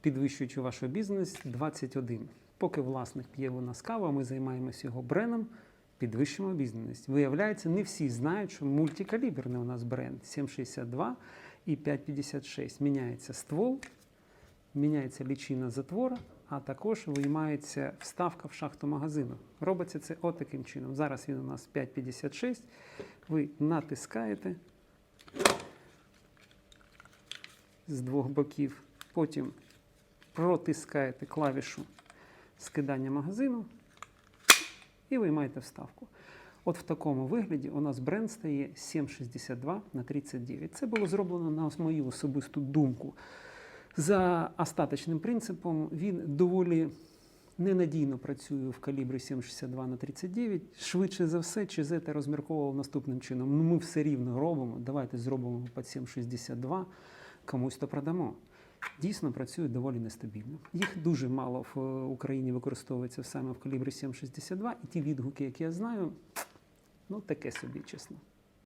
підвищуючи ваш бізнес 21. Поки власник п'є у нас каву, ми займаємося його брендом, підвищуємо бізнес. Виявляється, не всі знають, що мультикаліберний у нас бренд 762 і 556. Міняється ствол, міняється лічина затвора, а також виймається вставка в шахту магазину. Робиться це отаким чином. Зараз він у нас 556. Ви натискаєте з двох боків, потім протискаєте клавішу скидання магазину і виймаєте вставку. От в такому вигляді у нас бренд стає 762 на 39. Це було зроблено на мою особисту думку. За остаточним принципом він доволі ненадійно працює в калібрі 7,62 на 39. Швидше за все, ЧЗ розмірковував наступним чином. Ну, ми все рівно робимо. Давайте зробимо під 7,62, комусь то продамо. Дійсно працюють доволі нестабільно. Їх дуже мало в е, Україні використовується саме в калібрі 7,62, і ті відгуки, які я знаю, ну таке собі, чесно.